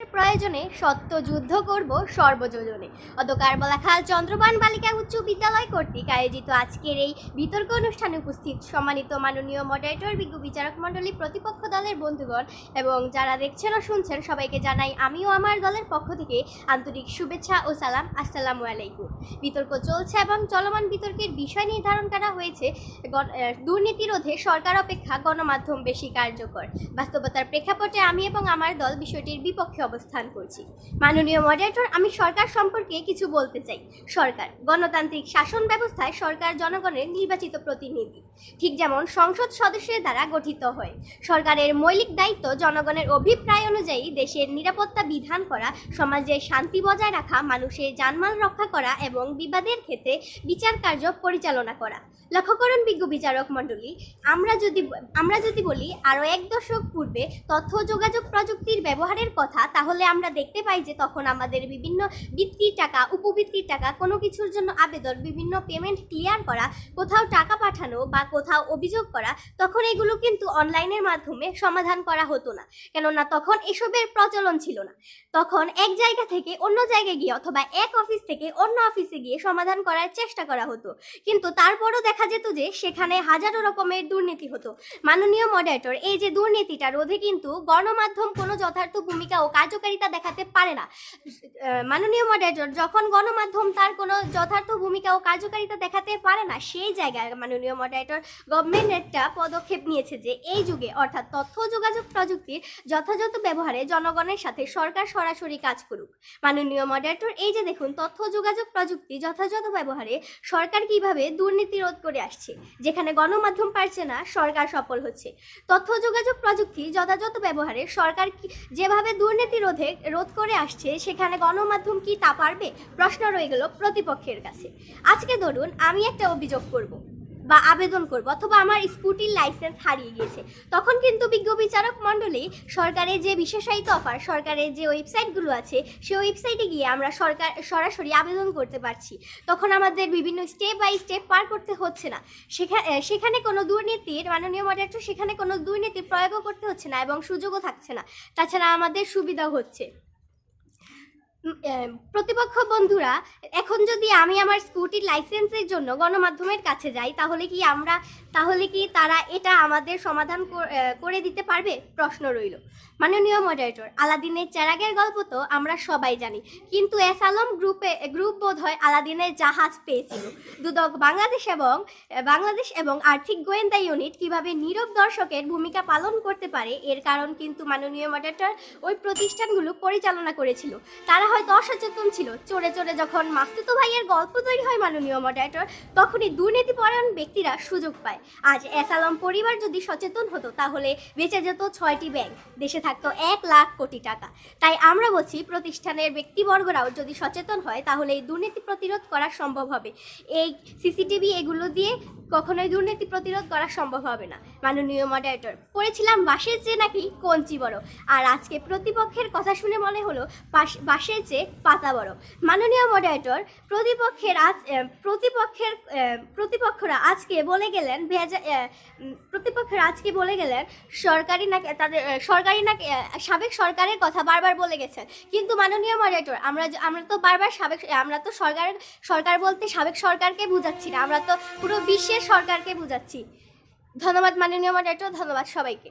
প্রয়োজনে সত্য যুদ্ধ করব সর্বযোজনে অতকার বলাখাল চন্দ্রবান বালিকা উচ্চ বিদ্যালয় কর্তৃক আয়োজিত আজকের এই বিতর্ক অনুষ্ঠানে উপস্থিত সম্মানিত মাননীয় মডারেটর বিজ্ঞ বিচারক মণ্ডলী, প্রতিপক্ষ দলের বন্ধুগণ এবং যারা দেখছেন ও শুনছেন, সবাইকে জানাই আমিও আমার দলের পক্ষ থেকে আন্তরিক শুভেচ্ছা ও সালাম। আসসালামু আলাইকুম। বিতর্ক চলছে এবং চলমান বিতর্কের বিষয় নির্ধারণ করা হয়েছে। দুর্নীতি রোধে সরকার অপেক্ষা গণমাধ্যম বেশি কার্যকর। বাস্তবতার প্রেক্ষাপটে আমি এবং আমার দল বিষয়টির বিপক্ষে অবস্থান করছি। মাননীয় মডারেটর আমি সরকার সম্পর্কে কিছু বলতে চাই। সরকার, গণতান্ত্রিক শাসন ব্যবস্থায় সরকার জনগণের নির্বাচিত প্রতিনিধি। ঠিক যেমন সংসদ সদস্যের দ্বারা গঠিত হয়। সরকারের মৌলিক দায়িত্ব জনগণের অভিপ্রায় অনুযায়ী দেশের নিরাপত্তা বিধান করা, সমাজে শান্তি বজায় রাখা, মানুষের জানমাল রক্ষা করা এবং বিবাদের ক্ষেত্রে বিচার কার্য পরিচালনা করা। লক্ষ্য করুন বিজ্ঞ বিচারক মণ্ডলী, আমরা যদি আমরা যদি বলি আরও এক দশক পূর্বে তথ্য, যোগাযোগ প্রযুক্তির ব্যবহারের কথা তাহলে আমরা দেখতে পাই যে তখন আমাদের বিভিন্ন বৃত্তির টাকা, উপবৃত্তির টাকা, কোনো কিছুর জন্য আবেদন, বিভিন্ন পেমেন্ট ক্লিয়ার করা, কোথাও টাকা পাঠানো বা কোথাও অভিযোগ করা, তখন এগুলো কিন্তু অনলাইনের মাধ্যমে সমাধান করা হতো না। কেননা তখন এসবের প্রচলন ছিল না। তখন এক জায়গা থেকে অন্য জায়গায় গিয়ে অথবা এক অফিস থেকে অন্য অফিসে গিয়ে সমাধান করার চেষ্টা করা হতো। কিন্তু তারপরও দেখা যেত যে সেখানে হাজারো রকমের দুর্নীতি হতো। মাননীয় মডারেটর এই যে দুর্নীতিটা রোধে কিন্তু গণমাধ্যম কোনো যথার্থ ভূমিকা ও কার্যকারিতা দেখাতে পারে না। মাননীয় মডারেটর যখন গণমাধ্যম তার কোনো যথার্থ ভূমিকা ও কার্যকারিতা দেখাতে পারে না, সেই জায়গায় মাননীয় মডারেটর গভর্নমেন্ট একটা পদক্ষেপ নিয়েছে যে, এই যুগে অর্থাৎ তথ্য যোগাযোগ প্রযুক্তির যথাযথ ব্যবহারে জনগণের সাথে সরকার সরাসরি কাজ করুক। মাননীয় মডারেটর এই যে দেখুন, তথ্য যোগাযোগ প্রযুক্তি যথাযথ ব্যবহারে সরকার কীভাবে দুর্নীতি রোধ করে আসছে, যেখানে গণমাধ্যম পারছে না, সরকার সফল হচ্ছে। তথ্য যোগাযোগ প্রযুক্তি যথাযথ ব্যবহারে সরকার যেভাবে দুর্নীতি রোধে রোধ করে আসছে, সেখানে গণমাধ্যম কি তা পারবে? প্রশ্ন রয়ে গেল প্রতিপক্ষের কাছে। আজকে ধরুন, আমি একটা অভিযোগ করব। বা আবেদন করব অথবা আমার স্কুটির লাইসেন্স হারিয়ে গিয়েছে। তখন কিন্তু বিজ্ঞ বিচারক মণ্ডলী সরকারের যে বিশেষায়িত অফার সরকারের যে ওয়েবসাইটগুলো আছে সেই ওয়েবসাইটে গিয়ে আমরা সরকার, সরাসরি আবেদন করতে পারছি। তখন আমাদের বিভিন্ন স্টেপ বাই স্টেপ পার করতে হচ্ছে না। সেখানে সেখানে কোনো দুর্নীতির, মাননীয় মডারেটর সেখানে কোনো দুর্নীতির প্রয়োগও করতে হচ্ছে না এবং সুযোগও থাকছে না। তাছাড়া আমাদের সুবিধা হচ্ছে। প্রতিপক্ষ বন্ধুরা, এখন যদি আমি আমার স্কুটির লাইসেন্সের জন্য গণমাধ্যমের কাছে যাই, তাহলে কি আমরা, তাহলে কি তারা এটা আমাদের সমাধান করে দিতে পারবে? প্রশ্ন রইল। মাননীয় মডারেটর আলাদিনের চেরাগের গল্প তো আমরা সবাই জানি। কিন্তু এস আলম গ্রুপে গ্রুপ বোধ হয় আলাদিনের জাহাজ পেয়েছিল। দুদক বাংলাদেশ এবং বাংলাদেশ এবং আর্থিক গোয়েন্দা ইউনিট কীভাবে নীরব দর্শকের ভূমিকা পালন করতে পারে, এর কারণ কিন্তু মাননীয় মডারেটর ওই প্রতিষ্ঠানগুলো পরিচালনা করেছিল। তারা হয়তো অসচেতন ছিল। চোরে চোরে যখন মাস্তুতো ভাইয়ের গল্প তৈরি হয় মাননীয় মডারেটর তখনই দুর্নীতিপরায়ণ ব্যক্তিরা সুযোগ পায়। আজ এস আলম পরিবার যদি সচেতন হতো, তাহলে বেঁচে যেত ছয়টি ব্যাংক দেশে থাকতো এক লাখ কোটি টাকা। তাই আমরা বলছি, প্রতিষ্ঠানের ব্যক্তিবর্গরাও যদি সচেতন হয়, তাহলে এই দুর্নীতি প্রতিরোধ করা সম্ভব হবে। এই সিসিটিভি এগুলো দিয়ে কখনোই দুর্নীতি প্রতিরোধ করা সম্ভব হবে না। মাননীয় মডারেটর পড়েছিলাম বাঁশের চেয়ে নাকি কঞ্চি বড়। আর আজকে প্রতিপক্ষের কথা শুনে মনে হলো বাঁশের চেয়ে পাতা বড়। মাননীয় মডারেটর প্রতিপক্ষের আজ প্রতিপক্ষের প্রতিপক্ষরা আজকে বলে গেলেন ভেজা প্রতিপক্ষরা আজকে বলে গেলেন সরকারি নাকি তাদের সরকারি আহ, সাবেক সরকারের কথা বারবার বলে গেছেন। কিন্তু মাননীয় মডারেটর আমরা আমরা তো বারবার সাবেক আমরা তো সরকার সরকার বলতে সাবেক সরকারকে বুঝাচ্ছি না। আমরা তো পুরো বিশ্বের সরকারকে বুঝাচ্ছি। ধন্যবাদ মাননীয় মডারেটর ধন্যবাদ সবাইকে।